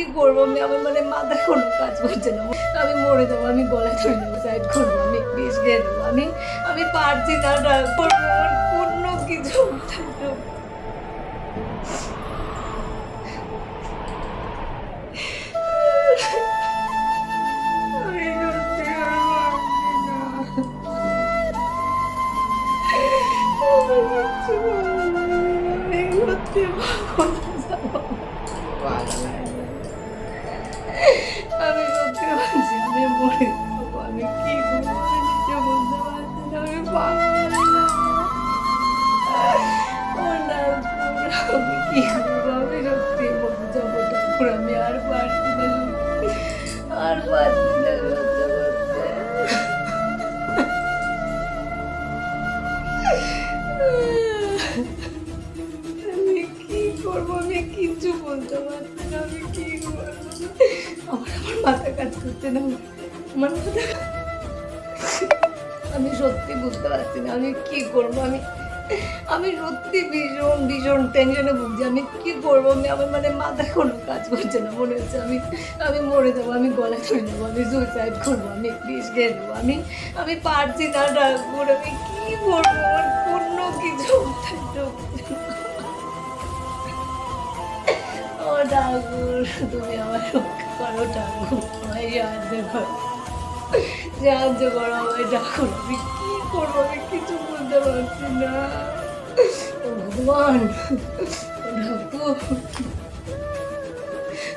কি করব আমি আমার মানে মাথায় কোনো কাজ করছে না আমি মরে যাব আমি গলায় ধরে নেব সাইড করব আমি বিষ খেয়ে নেব আমি আমি পারছি না করব আমার কোনো কিছু থাকবে আমি কি করব? আমি কিচ্ছু বলতে পারছি না, আমি কি করব? আমার আমার মাথা কাজ করছে না। আমার আমি সত্যি বুঝতে পারছি না, আমি কি করব? আমি আমি সত্যি ভীষণ ভীষণ টেনশনে ভুগছি। আমি কি করব? আমি, আমার মানে মাথায় কোনো কাজ করছে না, মনে হচ্ছে আমি আমি মরে যাব, আমি গলায় ধরে নেব, আমি সুইসাইড করব, আমি বিষ খেয়ে নেব, আমি আমি পারছি না, ঠাকুর, আমি কি করব? আমার কোনো কিছু ঠাকুর, তুমি আমার রক্ষা করো ডাকুর আমায় সাহায্য করো। সাহায্য করো আমায় ডাকুর আমি কি করব? আমি কিছু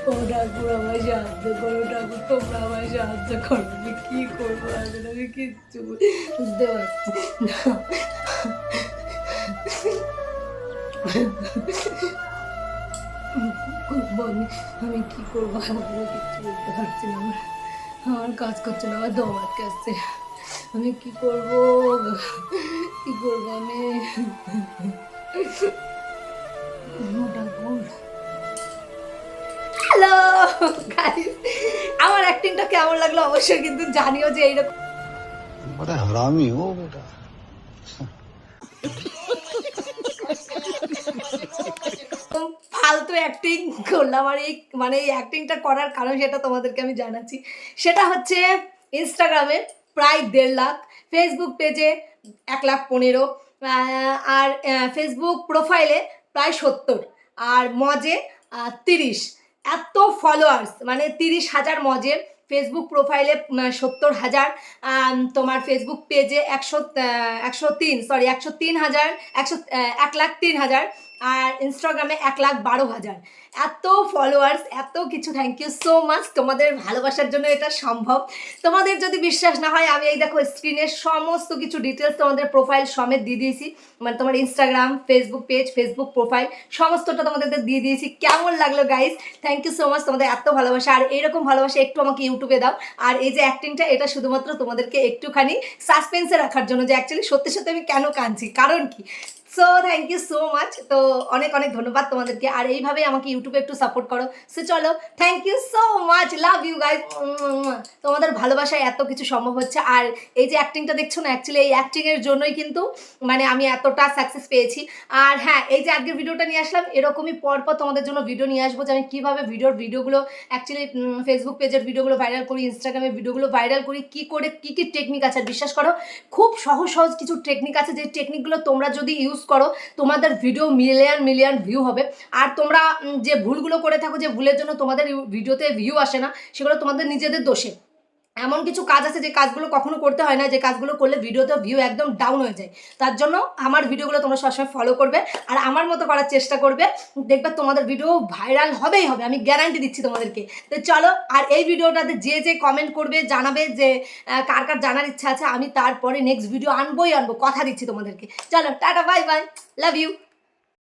ও ঠাকুর, আমায় সাহায্য করো, ঠাকুর, তোমরা আমায় সাহায্য করো। আমি কি করব? আমি আমি আমি কি করব? আমি কিচ্ছু বুঝতে পারছি না। আমার আমার কাজ করছে না, আমার দম আটকে আসছে আমি কি করব? কি করব আমি? হ্যালো আমার অ্যাক্টিংটা কেমন লাগল অবশ্যই কিন্তু জানিও যে এইরকম বড় হারামি ও বেটা ফালতু অ্যাক্টিং করলাম আর এই মানে এই অ্যাক্টিংটা করার কারণ সেটা তোমাদেরকে আমি জানাচ্ছি। সেটা হচ্ছে ইনস্টাগ্রামে প্রায় দেড় লাখ ফেসবুক পেজে এক লাখ পনেরো আর ফেসবুক প্রোফাইলে প্রায় সত্তর, আর মজে তিরিশ। এত ফলোয়ার্স মানে তিরিশ হাজার মজের ফেসবুক প্রোফাইলে সত্তর হাজার তোমার ফেসবুক পেজে একশো একশো তিন সরি একশো তিন হাজার, একশো এক লাখ তিন হাজার আর ইনস্টাগ্রামে এক লাখ বারো হাজার। এত ফলোয়ার্স এত কিছু। থ্যাংক ইউ সো মাচ তোমাদের ভালোবাসার জন্য এটা সম্ভব। তোমাদের যদি বিশ্বাস না হয়, আমি এই দেখো স্ক্রিনের সমস্ত কিছু ডিটেলস তোমাদের প্রোফাইল সমেত দিয়ে দিয়েছি। মানে তোমার Instagram Facebook page Facebook profile সমস্তটা তোমাদের দিয়ে দিয়েছি। কেমন লাগল guys thank you so much তোমাদের এত ভালোবাসা। আর এরকম ভালোবাসা একটু আমাকে ইউটিউবে দাও। আর এই যে অ্যাক্টিংটা এটা শুধুমাত্র তোমাদেরকে একটুখানি সাসপেন্সে রাখার জন্য যে অ্যাকচুয়ালি সত্যি সত্যি আমি কেন কাঁদছি? কারণ কি? So thank you so much তো অনেক অনেক ধন্যবাদ তোমাদেরকে। আর এইভাবেই আমাকে ইউটিউবে একটু সাপোর্ট করো। সো চলো thank you so much love you guys তোমাদের ভালোবাসায় এত কিছু সম্ভব হচ্ছে। আর এই যে অ্যাক্টিংটা দেখছ না অ্যাকচুয়ালি এই অ্যাক্টিংয়ের জন্যই কিন্তু মানে আমি এতটা সাকসেস পেয়েছি। আর হ্যাঁ এই যে আজকের ভিডিওটা নিয়ে আসলাম, এরকমই পরপর তোমাদের জন্য ভিডিও নিয়ে আসব যে আমি কীভাবে ভিডিওর ভিডিওগুলো অ্যাকচুয়ালি ফেসবুক পেজের ভিডিওগুলো ভাইরাল করি ইনস্টাগ্রামের ভিডিওগুলো ভাইরাল করি, কী করে, কী কী টেকনিক আছে বিশ্বাস করো, খুব সহজ সহজ কিছু টেকনিক আছে যে টেকনিকগুলো তোমরা যদি ইউজ করো, তোমাদের ভিডিও মিলিয়ন মিলিয়ন ভিউ হবে। আর তোমরা যে ভুলগুলো করে থাকো, যে ভুলের জন্য তোমাদের ভিডিওতে ভিউ আসে না, সেগুলো তোমাদের নিজেদের দোষে। এমন কিছু কাজ আছে যে কাজগুলো কখনো করতে হয় না, যে কাজগুলো করলে ভিডিওতে ভিউ একদম ডাউন হয়ে যায়। তার জন্য আমার ভিডিওগুলো তোমরা সবসময় ফলো করবে আর আমার মতো করার চেষ্টা করবে। দেখবে তোমাদের ভিডিও ভাইরাল হবেই হবে, আমি গ্যারান্টি দিচ্ছি তোমাদেরকে। তো চলো, আর এই ভিডিওটাতে যে যে কমেন্ট করবে, জানাবে যে কার কার জানার ইচ্ছা আছে, আমি তারপরে নেক্সট ভিডিও আনবোই আনব, কথা দিচ্ছি তোমাদেরকে। চলো, tata bye bye love you